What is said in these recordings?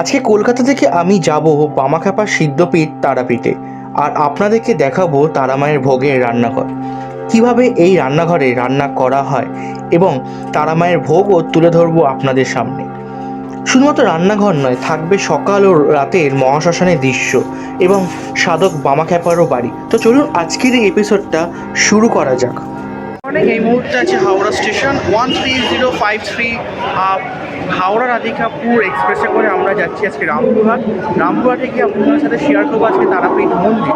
আজকে কলকাতা থেকে আমি যাব বামাখ্যাপা সিদ্ধপীঠ তারাপীঠে, আর আপনাদেরকে দেখাবো তারামায়ের ভোগের রান্নাঘর। কীভাবে এই রান্নাঘরে রান্না করা হয় এবং তারামায়ের ভোগও তুলে ধরবো আপনাদের সামনে। শুধুমাত্র রান্নাঘর নয়, থাকবে সকাল ও রাতের মহাশ্মশানের দৃশ্য এবং সাধক বামাখ্যাপারও বাড়ি। তো চলুন আজকের এই এপিসোডটা শুরু করা যাক। এই মুহূর্তে আছে Howrah station one three zero five three Howrah Radhikapur এক্সপ্রেসে করে আমরা যাচ্ছি আজকে রামপুরহাট। রামপুরহাটে গিয়ে আপনাদের সাথে শেয়ার করব আজকে তারাপীঠ মন্দির।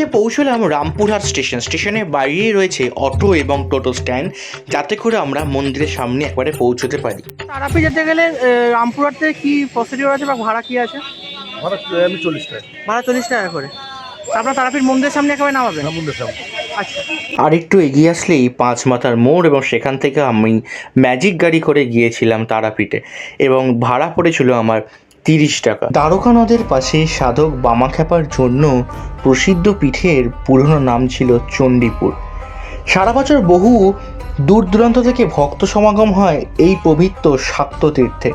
এসে পৌঁছলাম রামপুরহাট স্টেশন। স্টেশনের বাইরেই রয়েছে অটো এবং টোটো স্ট্যান্ড যাতে করে আমরা মন্দিরের সামনে একবারে পৌঁছতে পারি। তারাপীঠ যেতে গেলে রামপুরহাট থেকে কি প্রসিডিওর আছে বা ভাড়া কি আছে? ভাড়া আমি চল্লিশ টাকা। ভাড়া চল্লিশ টাকা করে। আপনার তারাপীঠ মন্দিরের সামনে একেবারে নামাবেন? রামুন্দের সামনে। আচ্ছা। আর একটু এগিয়ে আসলেই পাঁচ মাথার মোড় এবং সেখান থেকে আমি ম্যাজিক গাড়ি করে গিয়েছিলাম তারাপীঠে। এবং ভাড়া পড়েছিল আমার তিরিশ টাকা। দ্বারকা নদের পাশে সাধক বামাখ্যাপার জন্য প্রসিদ্ধ পীঠের পুরনো নাম ছিল চণ্ডীপুর। সারা বছর বহু দূর দূরান্ত থেকে ভক্ত সমাগম হয় এই পবিত্র শাক্ত তীর্থে।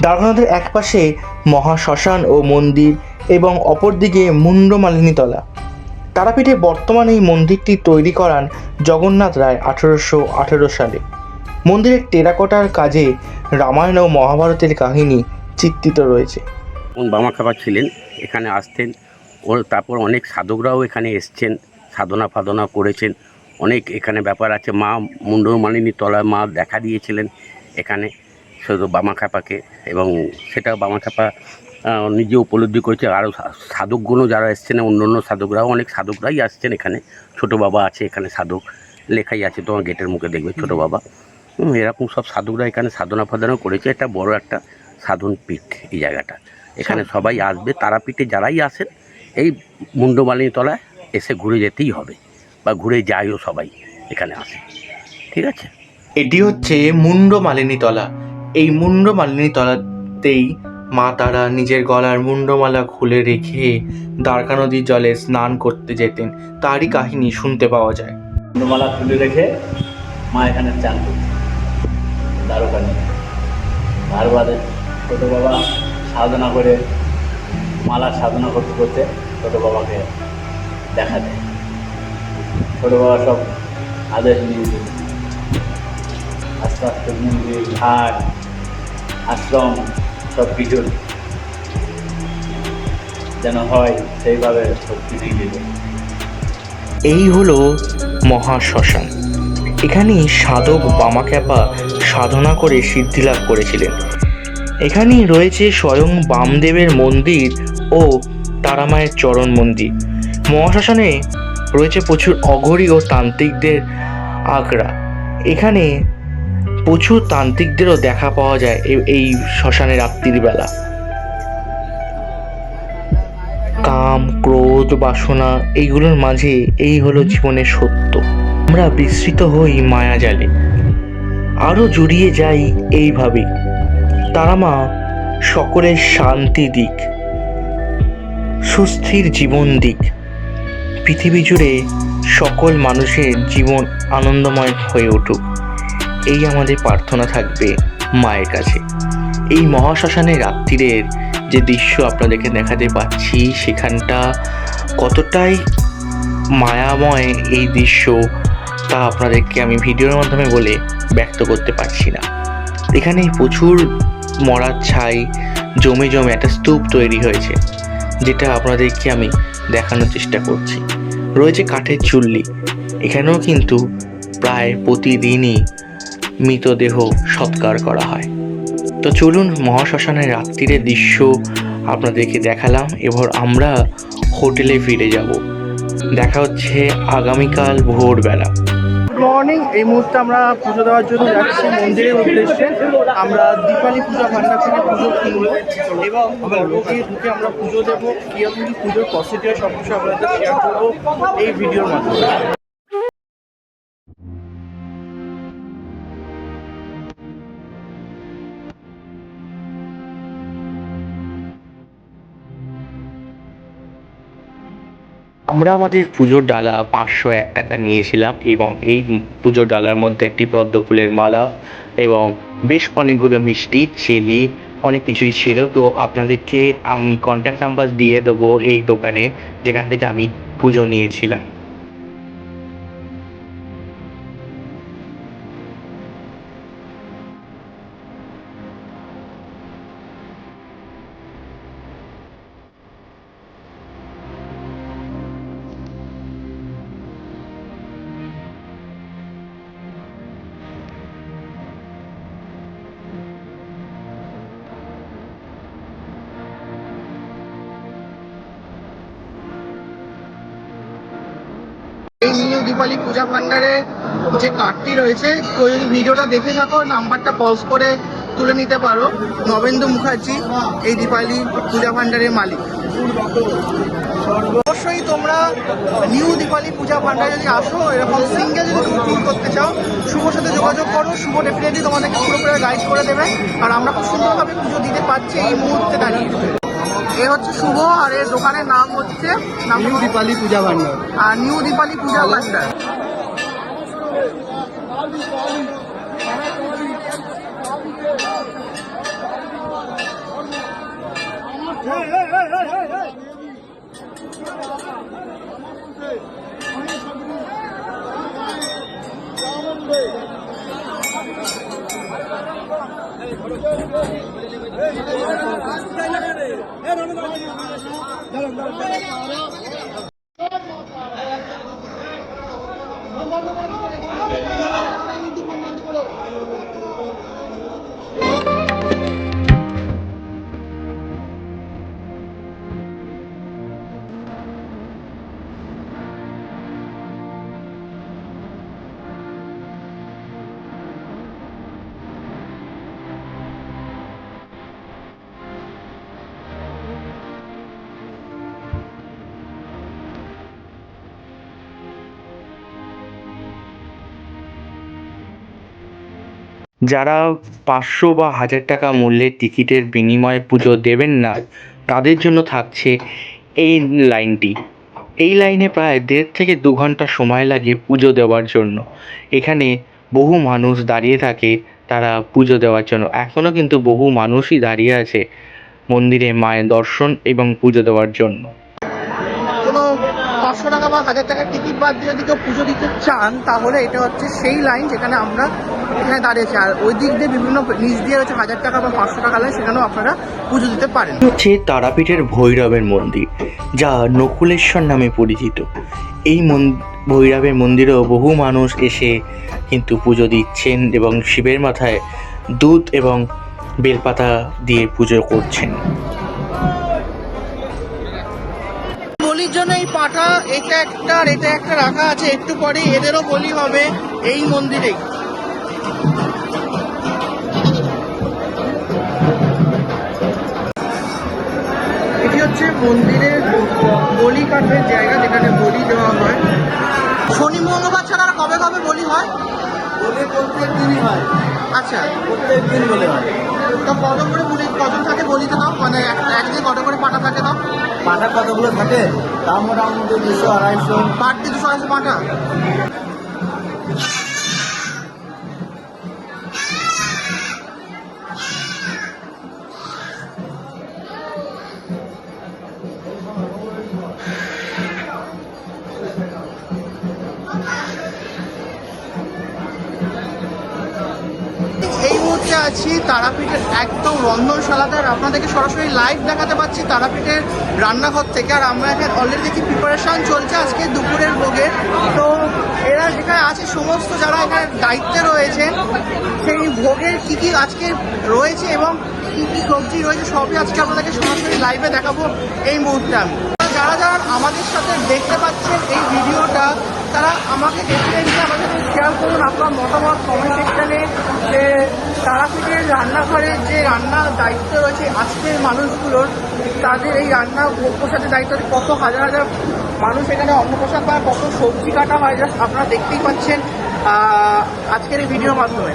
দ্বারকা নদের একপাশে মহাশ্মশান ও মন্দির এবং অপরদিকে মুন্ডমালিনীতলা তারাপীঠে বর্তমানে এই মন্দিরটি তৈরি করান জগন্নাথ রায় আঠেরোশো আঠেরো সালে। মন্দিরের টেরাকোটার কাজে রামায়ণ ও মহাভারতের কাহিনী চিত্রিত রয়েছে। কোন বামা খাবার ছিলেন, এখানে আসতেন। ও তারপর অনেক সাধকরাও এখানে এসছেন, সাধনা ফাধনা করেছেন। অনেক এখানে ব্যাপার আছে, মা মুন্ডমালিনী তলায় মা দেখা দিয়েছিলেন এখানে, শুধু বামাখাপাকে এবং সেটা বামাখাপা নিজে উপলব্ধি করেছে। আরও সাধকগুলো যারা এসছেন, অন্য অন্য সাধকরাও অনেক সাধকরাই আসছেন এখানে। ছোট বাবা আছে এখানে সাধক, লেখাই আছে, তোমার গেটের মুখে দেখবে ছোট বাবা। এরকম সব সাধকরা এখানে সাধনা ফাধনা করেছে। এটা বড় একটা সাধন পীঠ এই জায়গাটা। এখানে সবাই আসবে তারাপীঠে যারাই আসেন এই মুন্ডমালিনী তলায় এসে ঘুরে যেতেই হবে বা ঘুরে যায়ও সবাই এখানে আসে। ঠিক আছে? এটি হচ্ছে মুন্ড মালিনীতলা এই মুন্ড মালিনীতলাতেই মা তারা নিজের গলার মুন্ডমালা খুলে রেখে দ্বারকা নদীর জলে স্নান করতে যেতেন। তারই কাহিনী শুনতে পাওয়া যায়। মালা খুলে রেখে মা এখানে চান করছে দ্বারকা বাদে ছোটো বাবা সাধনা করে, মালা সাধনা করতে করতে ছোটো বাবাকে দেখা দেয়। ছোটো বাবা সব আদেশ নিয়ে দিল আস্তে আস্তে মন্দির ঘাট আশ্রম, সব কিছু যেন হয়, সেইভাবে শক্তি দিয়ে দিল এই হলো মহাশ্মশান এখানে সাধক বামাক্যাপা সাধনা করে সিদ্ধিলাভ করেছিলেন। এখানেই রয়েছে স্বয়ং বামদেবের মন্দির ও তারামায়ের চরণ মন্দির। মহাশ্মশানে রয়েছে প্রচুর অঘরী ও তান্ত্রিকদের আগ্রা। এখানে প্রচুর তান্ত্রিকদেরও দেখা পাওয়া যায় এই শ্মশানে রাত্রির বেলা। কাম, ক্রোধ, বাসনা এইগুলোর মাঝে এই হলো জীবনের সত্য। আমরা বিস্মৃত হই মায়াজালে। আরও জড়িয়ে যাই এইভাবে তারা মা, সকলের শান্তি দিক, সুস্থির জীবন দিক। পৃথিবী জুড়ে সকল মানুষের জীবন আনন্দময় হয়ে উঠুক। এই আমাদের প্রার্থনা থাকবে মায়ের কাছে। এই মহাশ্মশানের রাত্রিরের যে দৃশ্য আপনাদেরকে দেখাতে পাচ্ছি, সেখানটা কতটাই মায়াময় এই দৃশ্য, তা আপনাদেরকে আমি ভিডিওর মাধ্যমে বলে ব্যক্ত করতে পারছি না। এখানে প্রচুর মরার ছাই, জমে জমে একটা স্তূপ তৈরি হয়েছে, যেটা আপনাদেরকে আমি দেখানোর চেষ্টা করছি। রয়েছে কাঠের চুল্লি, এখানেও কিন্তু প্রায় প্রতিদিনই মৃতদেহ সৎকার করা হয়। তো চলুন মহাশ্মশানের রাত্রিরের দৃশ্য আপনাদেরকে দেখালাম এবার আমরা হোটেলে ফিরে যাব। দেখা হচ্ছে আগামীকাল ভোরবেলা। মর্নিং এই মুহূর্তে আমরা পুজো দেওয়ার জন্য যাচ্ছি মন্দিরের উদ্দেশ্যে। আমরা দীপালি পূজা ভান্ডার থেকে পুজো কিনবো এবং লোকে ঢুকে আমরা পুজো দেবো কীরকম পুজোর প্রসিডিওর সব কিছু আপনাদের শেয়ার করব এই ভিডিওর মাধ্যমে। আমরা আমাদের পুজোর ডালা পাঁচশো এক টাকা নিয়েছিলাম এবং এই পুজোর ডালার মধ্যে একটি পদ্ম ফুলের মালা এবং বেশ অনেকগুলো মিষ্টি, চিনি, অনেক কিছুই ছিল। তো আপনাদেরকে আমি কন্ট্যাক্ট নাম্বার দিয়ে দেবো এই দোকানে যেখান থেকে আমি পুজো নিয়েছিলাম। এই নিউ দীপালি পূজা ভান্ডারে যে কার্ডটি রয়েছে যদি ভিডিওটা দেখে থাকো নাম্বারটা পজ করে তুলে নিতে পারো। নবেন্দু মুখার্জি, এই দীপালি পূজা ভান্ডারের মালিক। অবশ্যই তোমরা নিউ দীপালি পূজা ভান্ডারে যদি আসো, এরকম সিঙ্গেল যদি ট্যুর করতে চাও, শুভর সাথে যোগাযোগ করো, শুভ ডেফিনেটলি তোমাদেরকে পুরো করে গাইড করে দেবে। আর আমরা খুব সুন্দরভাবে পুজো দিতে পারছি এই মুহূর্তে দাঁড়িয়ে। এ হচ্ছে শুভ আর এর দোকানের নাম হচ্ছে নিউ দীপালি পূজা ভান্ডার। আর নিউ দীপালি পূজা ভান্ডার। দাঁড়ান দাঁড়ান যারা পাঁচশো বা হাজার টাকা মূল্যের টিকিটের বিনিময়ে পুজো দেবেন না, তাদের জন্য থাকছে এই লাইনটি। এই লাইনে প্রায় দেড় থেকে দু ঘণ্টা সময় লাগে পুজো দেওয়ার জন্য। এখানে বহু মানুষ দাঁড়িয়ে থাকে তারা পুজো দেওয়ার জন্য। এখনও কিন্তু বহু মানুষই দাঁড়িয়ে আছে মন্দিরে মায়ের দর্শন এবং পুজো দেওয়ার জন্য। পাঁচশো টাকা বা হাজার টাকার টিকিট বাদ দিয়ে যদি কেউ পুজো দিতে চান, তাহলে এটা হচ্ছে সেই লাইন যেখানে আমরা এখানে দাঁড়িয়েছি। আর ওই দিক দিয়ে বিভিন্ন নিচ দিয়ে হচ্ছে হাজার টাকা বা পাঁচশো টাকা লাইন সেখানেও আপনারা পুজো দিতে পারেন। হচ্ছে তারাপীঠের ভৈরবের মন্দির, যা নকুলেশ্বর নামে পরিচিত। এই মন, ভৈরবের মন্দিরেও বহু মানুষ এসে কিন্তু পুজো দিচ্ছেন এবং শিবের মাথায় দুধ এবং বেলপাতা দিয়ে পুজো করছেন। জন্য পাঠা এটা একটা আর এটা একটা রাখা আছে, একটু পরে এদেরও বলি হবে এই মন্দিরেই এটি হচ্ছে মন্দিরের বলি কাঠের জায়গা, যেখানে বলি দেওয়া হয়। শনি মঙ্গলবার ছাড়া আর কবে কবে বলি হয়? বলে প্রত্যেক দিনই হয়। আচ্ছা। প্রত্যেক দিন বলে হয়। তো কত করে বলি কজন থাকে বলিতে দাও? মানে এক- একদিন কত করে পাঠা থাকে দাও? পাটা কতগুলো থাকে? দাম মোটামুটি দুশো আড়াইশো। বাড়তি দুশো আড়াইশো পাঠা? আছি তারাপীঠের একদম রন্ধনশালাতে। আর আপনাদেরকে সরাসরি লাইভ দেখাতে পাচ্ছি তারাপীঠের রান্নাঘর থেকে। আর আমরা এখানে অলরেডি দেখি প্রিপারেশন চলছে আজকে দুপুরের ভোগের তো এরা এখানে আছে, সমস্ত যারা এখানে দায়িত্বে রয়েছেন, সেই ভোগের কি কি আজকে রয়েছে এবং কি কি সবজি রয়েছে, সবই আজকে আপনাদেরকে সরাসরি লাইভে দেখাবো এই মুহূর্তে আমি। যারা যারা আমাদের সাথে দেখতে পাচ্ছেন এই ভিডিওটা, তারা আমাকে আমার সাথে শেয়ার করুন আপনার মতামত কমেন্ট সেকশনে তারাপীঠের রান্নাঘরের যে রান্নার দায়িত্ব রয়েছে আজকের মানুষগুলোর, তাদের এই রান্না প্রসাদের দায়িত্ব কত হাজার হাজার মানুষ এখানে অন্নপ্রসাদ পায় কত সবজি কাটা হয়, জাস্ট আপনারা দেখতেই পাচ্ছেন আজকের এই ভিডিওর মাধ্যমে।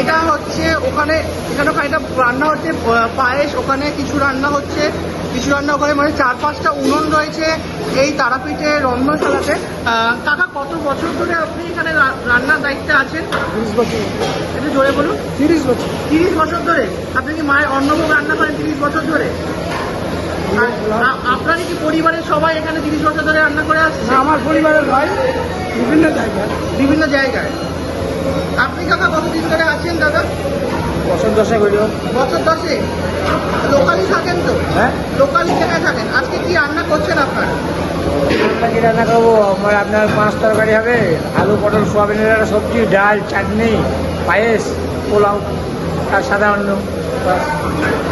এটা হচ্ছে ওখানে এখানে ওখানে রান্না হচ্ছে পায়েস ওখানে কিছু রান্না হচ্ছে কিছু রান্না ওখানে মানে চার পাঁচটা উনুন রয়েছে এই তারাপীঠের রন্ধনশালাতে। কাকা কত বছর ধরে আপনি এখানে রান্নার দায়িত্বে আছেন? তিরিশ বছর। একটু জোরে বলুন। তিরিশ বছর। তিরিশ বছর ধরে? আপনি কি মায়ের অন্নভোগ রান্না করেন তিরিশ বছর ধরে? আর আ- আপনারই কি পরিবারের সবাই এখানে তিরিশ বছর ধরে রান্না করে আসছে? আমার পরিবারের ভাই বিভিন্ন জায়গায়। বিভিন্ন জায়গায়। আপনি কাকা কতদিন ধরে আছেন দাদা? বছর দশে হইল। বছর দশে লোকালি থাকেন তো? হ্যাঁ। লোকালি জায়গায় থাকেন। আজকে কি রান্না করছেন আপনার? কি রান্না করব? আমার আপনার পাঁচ তরকারি হবে আলু পটল সোয়াবিনের একটা সবজি ডাল চাটনি। পায়েস পোলাও আর অন্ন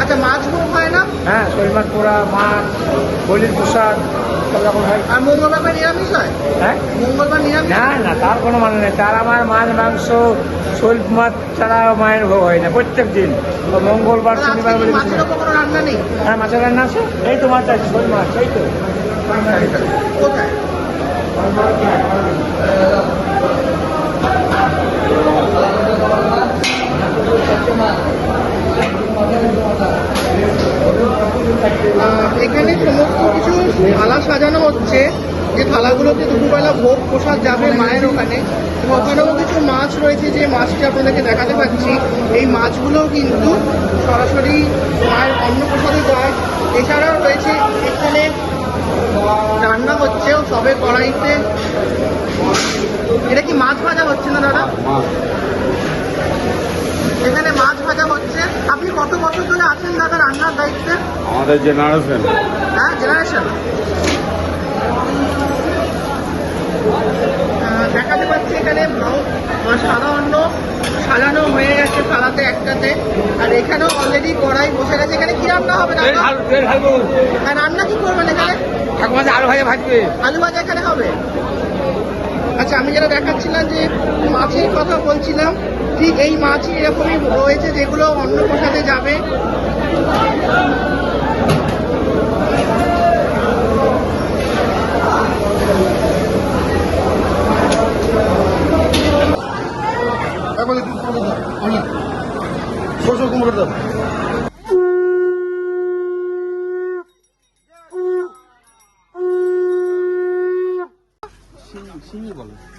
আচ্ছা মাছ হয় না? হ্যাঁ শোল মাছ পোড়া মাছ বলির প্রসাদ সব রকম হয় আর মঙ্গলবার নিরামিষ হয়? হ্যাঁ? মঙ্গলবার নিরামিষ? না না তার কোনো মানে নেই। তার আমার মাছ মাংস শোল মাছ ছাড়া মায়ের ভোগ হয় না প্রত্যেক দিন। মঙ্গলবার শনিবার বলে কোনো রান্না নেই? হ্যাঁ মাছের রান্না আছে? এই তো মাছ আছে শোল মাছ এই তো। কোথায়? এখানে সমস্ত কিছু থালা সাজানো হচ্ছে। যে থালাগুলোতে দুপুরবেলা ভোগ প্রসাদ যাবে মায়ের ওখানে। ওখানেও কিছু মাছ রয়েছে, যে মাছটি আপনাদেরকে দেখাতে পাচ্ছি। এই মাছগুলোও কিন্তু সরাসরি মায়ের অন্নপ্রসাদে যায় এছাড়াও রয়েছে এখানে রান্না হচ্ছে সবে কড়াইতে। এটা কি মাছ ভাজা হচ্ছে না দাদা? এখানে মাছ ভাজা হচ্ছে। আপনি কত বছর ধরে আছেন দাদা রান্নার দায়িত্বে? আমাদের জেনারেশন হ্যাঁ জেনারেশন দেখাতে পাচ্ছি এখানে অন্ন সাজানো হয়ে গেছে থালাতে একটাতে। আর এখানেও অলরেডি কড়াই বসে গেছে। এখানে কি রান্না হবে হ্যাঁ রান্না কি করবেন এখানে? আলু ভাজা ভাজবে। আলু ভাজা এখানে হবে? আচ্ছা আমি যেটা দেখাচ্ছিলাম যে মাছের কথা বলছিলাম, ঠিক এই মাছই এরকমই রয়েছে যেগুলো অন্য প্রসাদে যাবে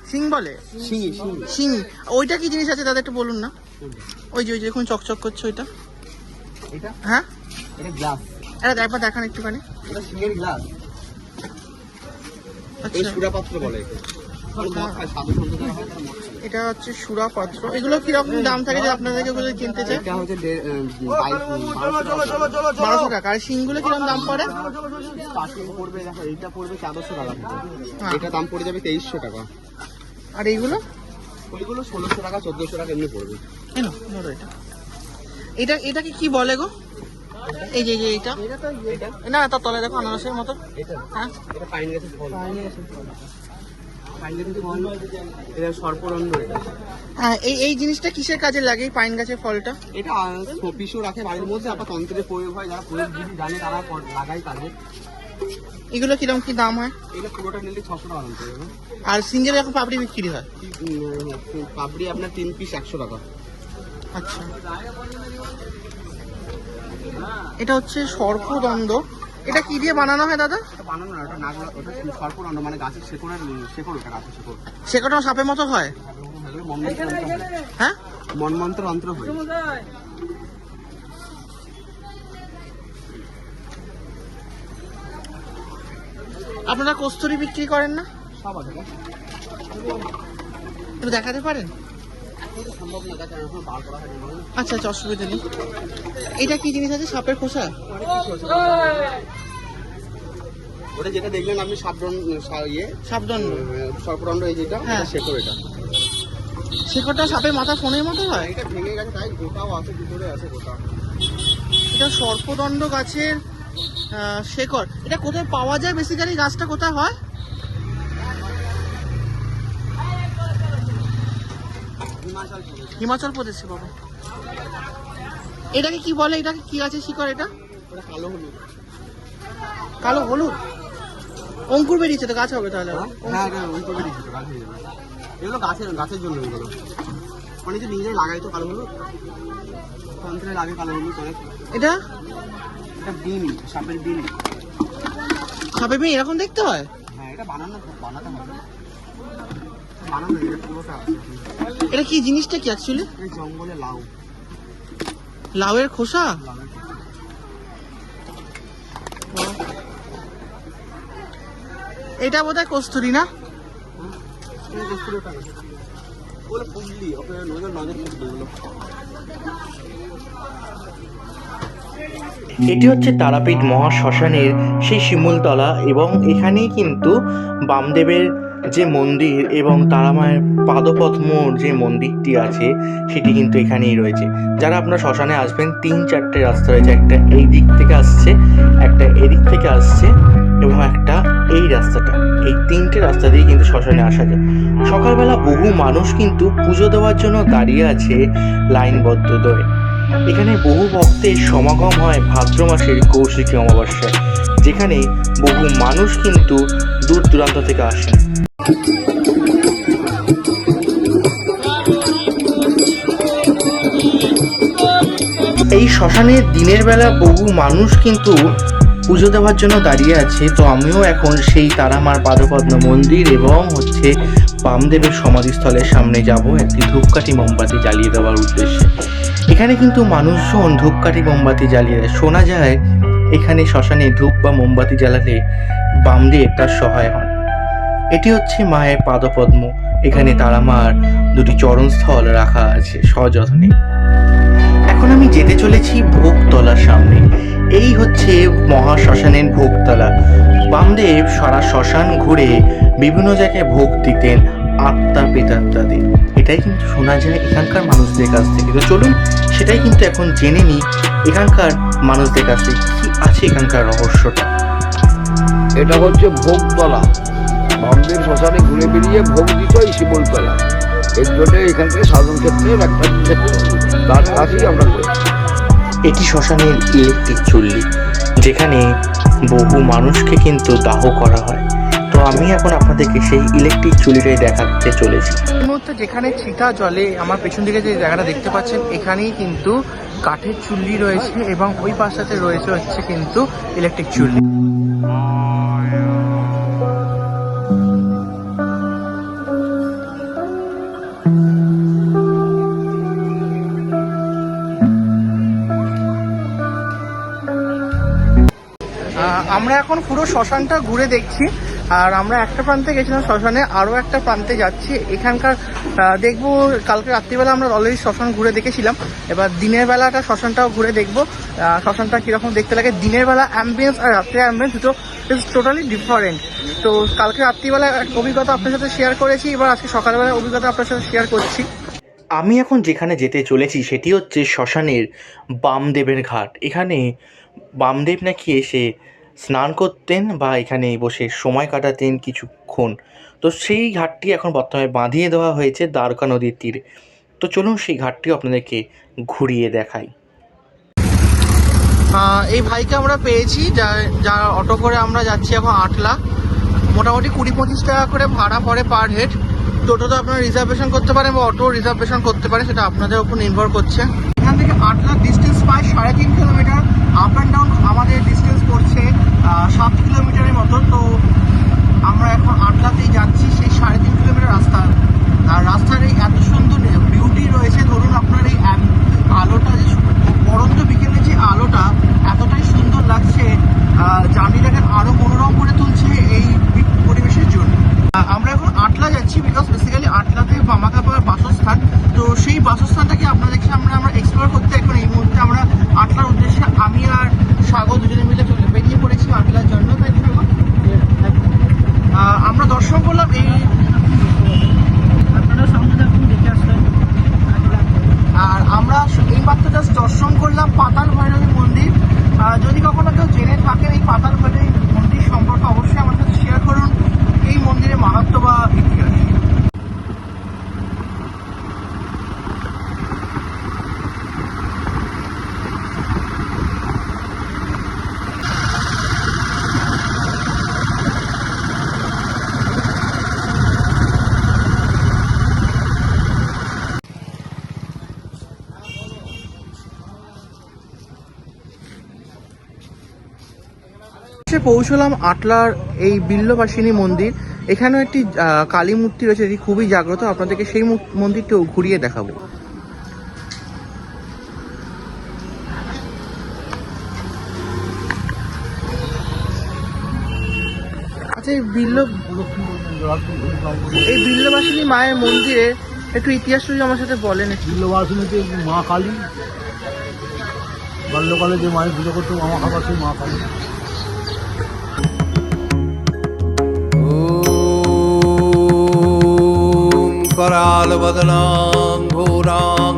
সিং বলে? সিং ওইটা কি জিনিস আছে? দাদা একটু বলুন না। ওই যে ওই যে দেখুন চকচক করছে ওইটা। এটা? হ্যাঁ? এটা গ্লাস। একবার দেখান একটুখানি। এটা সিঙ্গের গ্লাস। এই আচ্ছা হচ্ছে সুরা পাত্র এগুলো কীরকম দাম থাকে যে আপনাদেরকে ওগুলো কিনতে চাই বারোশো টাকা। আর শিংগুলো কীরকম দাম পড়ে? পড়বে এইটা পড়বে চারশো টাকা। হ্যাঁ। এটা দাম পড়ে যাবে তেইশশো টাকা। আর এইগুলো? ওইগুলো ষোলোশো টাকা চোদ্দশো টাকা এমনি পড়বে। এই ধরো এটা। এটা এটাকে কি বলে গো? এই যে এই যে এইটা। না তার তলায় দেখো আনারসের মতো। হ্যাঁ? এটা পাইন গাছের ফল। পাইন গাছের ফল। এটা সর্পরণ্ড হ্যাঁ এই এই জিনিসটা কিসের কাজে লাগে পাইন গাছের ফলটা? এটা শোপিসও রাখে বাড়ির মধ্যে আবার তন্ত্রে প্রয়োগ হয় যারা প্রয়োগ জানে তারা কর- লাগায় কাজে এগুলো কীরকম কি দাম হয়? এটা পুরোটা নিলে ছশো টাকা দাম পড়বে আর সিঙ্গেল এখন পাপড়ি বিক্রি হয়? পাপড়ি আপনার তিন পিস একশো টাকা। আচ্ছা। এটা হচ্ছে সর্পদণ্ড। এটা কি দিয়ে বানানো হয় দাদা? বানানো না ওটা নাগলা ওটা সর্পরণ্ড মানে গাছের শেকড়ের শেকড় ওটা গাছের শেকড়। সাপের মতো হয়? হ্যাঁ মনমন্ত্র অন্ত্র হয়। আপনারা কস্তুরি বিক্রি করেন না? একটু দেখাতে পারেন? আচ্ছা আচ্ছা অসুবিধা নেই। এটা কি জিনিস আছে সাপের খোসা? ওটা যেটা দেখলেন আপনি সাবরণ ইয়ে? সাবধান সর্পরণ্ড এই যেটা হ্যাঁ। শেকড় এটা। শেকড়টা সাপের মাথা ফোনের মতো হয়? এটা ভেঙে গেছে তাই গোটাও আছে ভিতরে আছে গোটা। এটা সর্পদণ্ড গাছের শেকড় এটা কোথায় পাওয়া যায় বেসিক্যালি গাছটা কোথায় হয়? হিমাচল প্রদেশে বাবা। এটাকে কি বলে? এটাকে কি আছে শিকড় এটা? কালো হলুদ। কালো হলুদ অঙ্কুর বেরিয়েছে তো গাছ হবে তাহলে হ্যাঁ এটা ওই করে দিচ্ছি তো, গাছ হয়ে যাবে। এগুলো গাছের গাছের জন্য এগুলো। অনেকে নিজেরাই লাগাই তো কালো হলুদ। লাগে কালো হলুদ এটা? এটা ডিম সাপের ডিম খাবে মেয়ে এরকম দেখতে হয়? হ্যাঁ এটা বানানো বানাতে হবে। বানানো এটা পুরোটা এটা কি জিনিসটা কি অ্যাকচুয়ালি জঙ্গলে লাউ। লাউয়ের খোসা? এটা বোধহয় কস্তুরি না? এই কস্তুরিটা না। ওগুলো পুজলি ওকে নজর নজর পুজলি এটি হচ্ছে তারাপীঠ মহাশ্মশানের সেই শিমুলতলা এবং এখানেই কিন্তু বামদেবের যে মন্দির এবং তারামায়ের পাদপদ্মর যে মন্দিরটি আছে, সেটি কিন্তু এখানেই রয়েছে। যারা আপনার শ্মশানে আসবেন, তিন চারটে রাস্তা রয়েছে। একটা এই দিক থেকে আসছে, একটা এদিক থেকে আসছে এবং একটা এই রাস্তাটা। এই তিনটে রাস্তা দিয়ে কিন্তু শ্মশানে আসা যায়। সকালবেলা বহু মানুষ কিন্তু পুজো দেওয়ার জন্য দাঁড়িয়ে আছে লাইনবদ্ধ ধরে এখানে বহু ভক্তের সমাগম হয় ভাদ্র মাসের কৌশিকী অমাবস্যায়, যেখানে বহু মানুষ কিন্তু দূর দূরান্ত থেকে আসেন। এই শ্মশানে দিনের বেলা বহু মানুষ কিন্তু পুজো দেওয়ার জন্য দাঁড়িয়ে আছে, তো আমিও এখন সেই তারামার পাদপদ্ম মন্দির এবং হচ্ছে বামদেবের সমাধিস্থলের সামনে যাব, একটি ধূপকাঠি মোমবাতি জ্বালিয়ে দেওয়ার উদ্দেশ্যে। এখানে কিন্তু মানুষজন ধূপকাঠি মোমবাতি জ্বালিয়ে শোনা যায়, এখানে শ্মশানে ধূপ বা মোমবাতি জ্বালালে বামদেব তার সহায় হন এটি হচ্ছে মায়ের পাদপদ্ম। এখানে তারামার দুটি চরণস্থল রাখা আছে সযত্নে। এখন আমি যেতে চলেছি ভোগতলার সামনে। এই হচ্ছে মহা শ্মশানের ভোগতলা। বামদেব সারা শ্মশান ঘুরে বিভিন্ন জায়গায় ভোগ দিতেন। আত্মা পেতাত্মাদের এটাই কিন্তু শোনা যায় এখানকার মানুষদের কাছ থেকে। তো চলুন সেটাই কিন্তু এখন জেনে নিই এখানকার মানুষদের কাছ থেকে কি আছে এখানকার রহস্যটা। এটা হচ্ছে ভোগতলা। বামদের শ্মশানে ঘুরে বেরিয়ে ভোগ দিত এই শিবলতলা। এর জন্য এখানকার সাধন ক্ষেত্রের একটা তার কাছেই আমরা করি। এটি শ্মশানের ইলেকট্রিক চুল্লি যেখানে বহু মানুষকে কিন্তু দাহ করা হয়। তো আমি এখন আপনাদেরকে সেই ইলেকট্রিক চুল্লিটাই দেখাতে চলেছি। মুহূর্তে যেখানে চিতা জলে আমার পেছন দিকে যে জায়গাটা দেখতে পাচ্ছেন, এখানেই কিন্তু কাঠের চুল্লি রয়েছে এবং ওই পাশটাতে রয়েছে হচ্ছে কিন্তু ইলেকট্রিক চুল্লি। আমরা এখন পুরো শ্মশানটা ঘুরে দেখছি। আর আমরা একটা প্রান্তে গেছিলাম শ্মশানে, আরও একটা প্রান্তে যাচ্ছি। এখানকার দেখব, কালকে রাত্রিবেলা আমরা অলরেডি শ্মশান ঘুরে দেখেছিলাম। এবার দিনের বেলাটা শ্মশানটাও ঘুরে দেখব। শ্মশানটা কীরকম দেখতে লাগে? দিনের বেলা অ্যাম্বিয়েন্স আর রাত্রে অ্যাম্বিয়েন্স দুটো ইজ টোটালি ডিফারেন্ট তো কালকে রাত্রিবেলা অভিজ্ঞতা আপনার সাথে শেয়ার করেছি। এবার আজকে সকালবেলা অভিজ্ঞতা আপনার সাথে শেয়ার করছি। আমি এখন যেখানে যেতে চলেছি, সেটি হচ্ছে শ্মশানের বামদেবের ঘাট। এখানে বামদেব নাকি এসে স্নান করতেন বা এখানে বসে সময় কাটাতেন কিছুক্ষণ। তো সেই ঘাটটি এখন বর্তমানে বাঁধিয়ে দেওয়া হয়েছে দ্বারকা নদীর তীরে। তো চলুন সেই ঘাটটিও আপনাদেরকে ঘুরিয়ে দেখাই। এই ভাইকে আমরা পেয়েছি, যা অটো করে আমরা যাচ্ছি এখন আটলা মোটামুটি কুড়ি পঁচিশ টাকা করে ভাড়া পড়ে পার হেড টোটোতে আপনারা রিজার্ভেশন করতে পারেন বা অটো রিজার্ভেশন করতে পারেন, সেটা আপনাদের উপর নির্ভর করছে। এখান থেকে আটলা ডিস্টেন্স প্রায় সাড়ে তিন কিলোমিটার আপ অ্যান্ড ডাউন আমাদের ডিস্টেন্স সাত কিলোমিটারের মতো, তো আমরা এখন আটলাতেই যাচ্ছি, সেই সাড়ে তিন কিলোমিটার রাস্তা। আর রাস্তার এই এত সুন্দর বিউটি রয়েছে, ধরুন আপনার এই আলোটা যে পরন্ত বিকেলে যে আলোটা এতটাই সুন্দর লাগছে জার্নিটাকে আরও মনোরম করে তুলছে এই পরিবেশের জন্য। আমরা এখন আটলা যাচ্ছি বিকজ বেসিক্যালি আটলাতে মামাকা পাওয়ার বাসস্থান তো সেই বাসস্থানটাকে আপনাদের সামনে আমরা এক্সপ্লোর করতে এখন এই মুহূর্তে আমরা আটলার উদ্দেশ্যে আমি আর সাগর দুজনে মিলে চলে বেরিয়ে পড়েছি আটলার জন্য তাই তো সাগর? আহ, আমরা দর্শন করলাম এই আর আমরা এই মাত্র জাস্ট দর্শন করলাম পাতাল ভৈরবী মন্দির আহ, যদি কখনো কেউ জেনে থাকেন এই পাতাল ভৈরবী মন্দির সম্পর্কে অবশ্যই আমার সাথে শেয়ার করুন এই মন্দিরের মাহাত্ম বা ইতিহাস এসে পৌঁছলাম আটলার এই বিল্লবাসিনী মন্দির। এখানেও একটি কালী মূর্তি রয়েছে যেটি খুবই জাগ্রত। আপনাদেরকে সেই মন্দিরটিও ঘুরিয়ে দেখাবো। আচ্ছা এই মায়ের মন্দিরে একটু ইতিহাস যদি আমার সাথে বলেন মা কালী, বাল্যকালে যে মায়ের পুজো করতো মা কালী। करालवदनां घोरां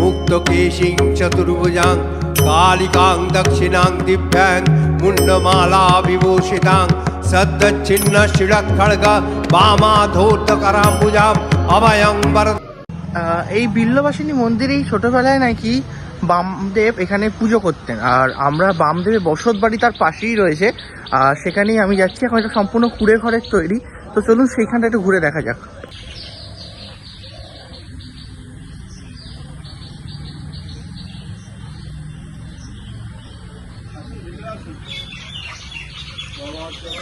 मुक्तकेशीं चतुर्भुजां कालिकां दक्षिणां दिव्यां मुण्डमाला विभूषितां सद्दच्छिन्नशिरखड्ग वामाधोत्तकराम्बुजाम् अभयं वर আহ, এই বিল্লবাসিনী মন্দিরেই ছোটবেলায় নাকি বামদেব এখানে পুজো করতেন আর আমরা বামদেবের বসত বাড়ি তার পাশেই রয়েছে আর সেখানেই আমি যাচ্ছি এখন এটা সম্পূর্ণ কুড়ে ঘরের তৈরি তো চলুন সেইখানটা একটু ঘুরে দেখা যাক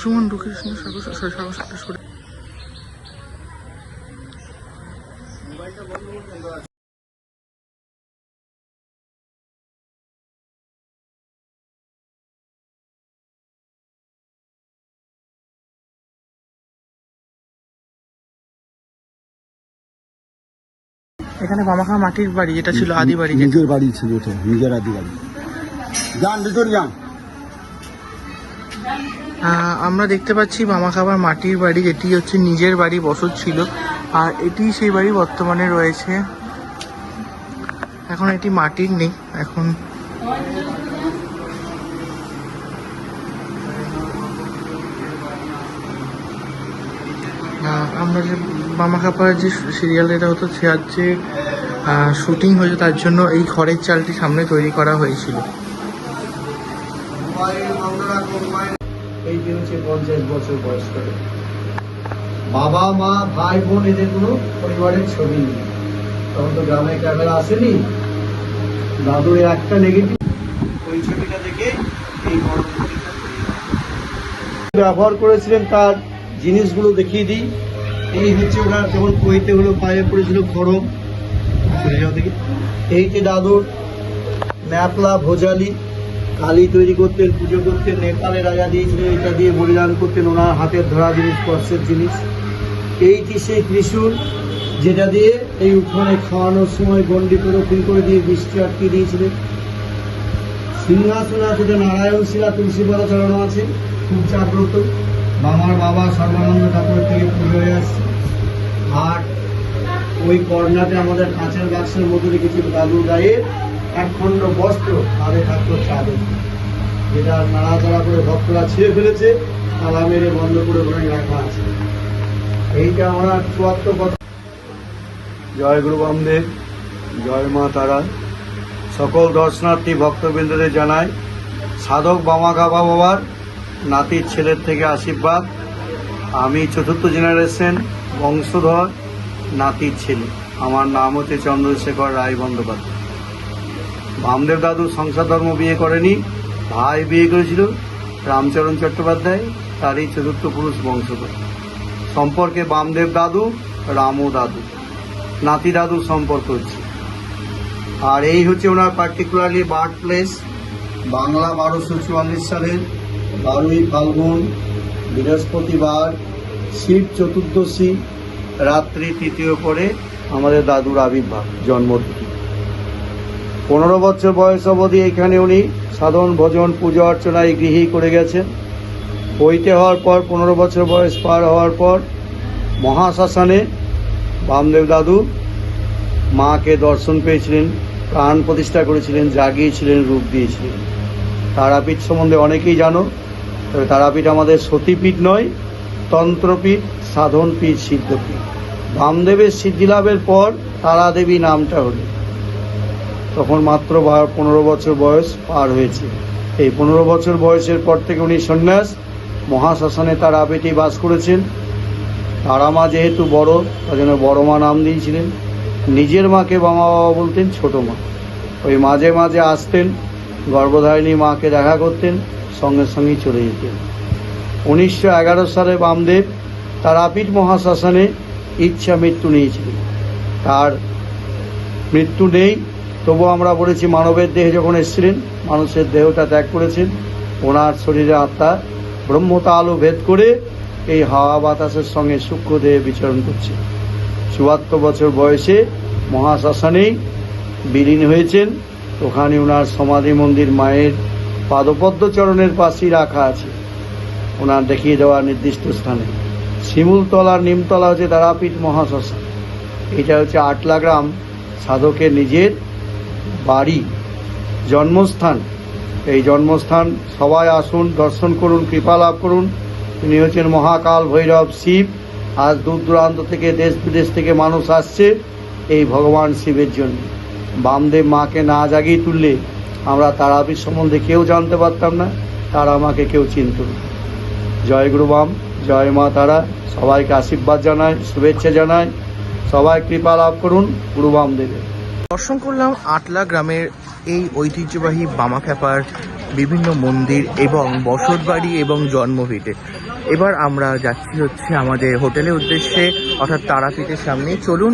সুমন ঢুকে সরে এখানে বামাখা মাটির বাড়ি যেটা ছিল আদি বাড়ি। নিজের বাড়ি ছিল এটা নিজের আদি বাড়ি যান ভিতরে যান আমরা দেখতে পাচ্ছি মামা খাবার মাটির বাড়ি, যেটি হচ্ছে নিজের বাড়ি, বসত ছিল। আর এটি সেই বাড়ি বর্তমানে রয়েছে। এখন এটি মাটির নেই, এখন আমরা যে মামা খাপার যে সিরিয়াল এটা হতো, সে হচ্ছে শুটিং হয়েছে, তার জন্য এই খড়ের চালটি সামনে তৈরি করা হয়েছিল। যে হচ্ছে পঞ্চাশ বছর বয়স করে। বাবা, মা, ভাই, বোন, এদের কোনো পরিবারের ছবি নেই। তখন তো গ্রামে ক্যামেরা আসেনি। দাদুর একটা নেগেটিভ ওই ছবিটা দেখে এই। ব্যবহার করেছিলেন তার জিনিসগুলো দেখিয়ে দিই। এই হচ্ছে ওনার যেমন কইতে হলো, পায়ে পড়েছিল দেখি এই যে দাদুর ন্যাপলা, ভোজালি। কালী তৈরি করতেন, পুজো করতেন নেপালে রাজা দিয়েছিলেন, এটা দিয়ে বলিদান করতেন, ওনার হাতের ধরা জিনিস স্পর্শের জিনিস। এইটি সেই ত্রিশূল, যেটা দিয়ে এই উঠোনে খাওয়ানোর সময় গন্ডি প্রদক্ষিণ করে দিয়ে বৃষ্টি আটকে দিয়েছিলেন। সিংহাসন আছে নারায়ণ শিলা, তুলসী পাতা চড়ানো আছে, খুব জাগ্রত। মামার বাবা সর্বানন্দ ঠাকুরের থেকে পুজো হয়ে আসছে। আর ওই কর্নাতে আমাদের কাঁচের বাক্সের মধ্যে রেখেছিল দাদুর গায়ে এক খণ্ড বস্ত্র তাদের থাকতো চাদর যেটা নাড়া নাড়াচাড়া করে ভক্তরা ছিঁড়ে ফেলেছে, তালা মেরে বন্ধ করে ওখানে রাখা আছে। এইটা আমরা চুয়াত্তর বছর জয় গুরু বামদেব, জয় মা তারা। সকল দর্শনার্থী ভক্তবৃন্দদের জানায় সাধক বামাগা বাবার নাতির ছেলের থেকে আশীর্বাদ। আমি চতুর্থ জেনারেশন বংশধর নাতির ছেলে। আমার নাম হচ্ছে চন্দ্রশেখর রায় বন্দ্যোপাধ্যায়। বামদেব দাদু সংসার ধর্ম বিয়ে করেনি, ভাই বিয়ে করেছিল, রামচরণ চট্টোপাধ্যায়, তারই চতুর্থ পুরুষ বংশধর। সম্পর্কে বামদেব দাদু, রামু দাদু। নাতি দাদু সম্পর্ক হচ্ছে। আর এই হচ্ছে ওনার পার্টিকুলারলি বার্থ প্লেস বাংলা বারোশো চুয়াল্লিশ সালের বারোই ফাল্গুন, বৃহস্পতিবার, শিব চতুর্দশী, রাত্রি তৃতীয় পরে আমাদের দাদুর আবির্ভাব জন্মতিথি পনেরো বছর বয়স অবধি এখানে উনি সাধন, ভজন, পুজো অর্চনায় গৃহী করে গেছেন। হইতে হওয়ার পর, পনেরো বছর বয়স পার হওয়ার পর, মহাশ্মশানে বামদেব দাদু মাকে দর্শন পেয়েছিলেন, প্রাণ প্রতিষ্ঠা করেছিলেন, জাগিয়েছিলেন, রূপ দিয়েছিলেন। তারাপীঠ সম্বন্ধে অনেকেই জানো, তবে তারাপীঠ আমাদের সতীপীঠ নয়, তন্ত্রপীঠ, সাধনপীঠ, সিদ্ধপীঠ। বামদেবের সিদ্ধিলাভের পর তারাদেবী নামটা হলো। তখন মাত্র পনেরো বছর বয়স পার হয়েছে। এই পনেরো বছর বয়সের পর থেকে উনি সন্ন্যাস, মহাশ্মশানে তারাপীঠে বাস করেছেন। তারা মা যেহেতু বড়, তার জন্য বড় মা নাম দিয়েছিলেন। নিজের মাকে বামা বাবা বলতেন ছোট মা। ওই মাঝে মাঝে আসতেন, গর্ভধারিণী মাকে দেখা করতেন, সঙ্গে সঙ্গেই চলে যেতেন। উনিশশো এগারো সালে বামদেব তারাপীঠ মহাশ্মশানে ইচ্ছা মৃত্যু নিয়েছিলেন। তার মৃত্যু নেই তবু আমরা বলেছি, মানবের দেহে যখন এসেছিলেন, মানুষের দেহটা ত্যাগ করেছেন, ওনার শরীরে আত্মা ব্রহ্মতা আলো ভেদ করে এই হাওয়া বাতাসের সঙ্গে সূক্ষ্ম দেহে বিচরণ করছে। চুয়াত্তর বছর বয়সে মহাশ্মশানেই বিলীন হয়েছেন। ওখানে ওনার সমাধি মন্দির মায়ের পাদপদ্ম চরণের পাশেই রাখা আছে। ওনার দেখিয়ে দেওয়া নির্দিষ্ট স্থানে। শিমুলতলা নিমতলা হচ্ছে তারাপীঠ মহাশ্মশান। এটা হচ্ছে আটলা গ্রাম। সাধকের নিজের বাড়ি, জন্মস্থান। এই জন্মস্থান সবাই আসুন, দর্শন করুন, কৃপা লাভ করুন। তিনি হচ্ছেন মহাকাল ভৈরব শিব। আজ দূর দূরান্ত থেকে, দেশ বিদেশ থেকে মানুষ আসছে এই ভগবান শিবের জন্য। বামদেব মাকে না জাগিয়ে তুললে আমরা তারাপীঠ সম্বন্ধে কেউ জানতে পারতাম না, তারা আমাকে কেউ চিনত জয় গুরু বাম, জয় মা তারা, সবাইকে আশীর্বাদ জানায়, শুভেচ্ছা জানায়, সবাই কৃপা লাভ করুন গুরু বামদেবের। দর্শন করলাম আটলা গ্রামের এই ঐতিহ্যবাহী বামাখ্যাপার বিভিন্ন মন্দির এবং বসতবাড়ি এবং জন্মভিটে। এবার আমরা যাচ্ছি হচ্ছে আমাদের হোটেলের উদ্দেশ্যে, অর্থাৎ তারাপীঠের সামনে চলুন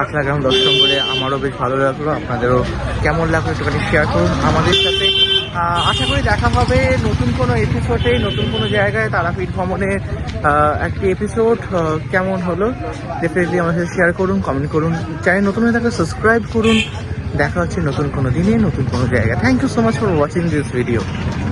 আটলা গ্রাম দর্শন করে আমারও বেশ ভালো লাগল। আপনাদেরও কেমন লাগল সেখানে শেয়ার করুন আমাদের সাথে। আশা করি দেখা হবে নতুন কোনো এপিসোডে নতুন কোনো জায়গায় তারাপীঠ ভ্রমণের একটি এপিসোড কেমন হলো ডেফিনেটলি আমার সাথে শেয়ার করুন কমেন্ট করুন। চ্যানেল নতুন হয়ে থাকলে সাবস্ক্রাইব করুন। দেখা হচ্ছে নতুন কোনো দিনে, নতুন কোনো জায়গায়। Thank you so much for watching this video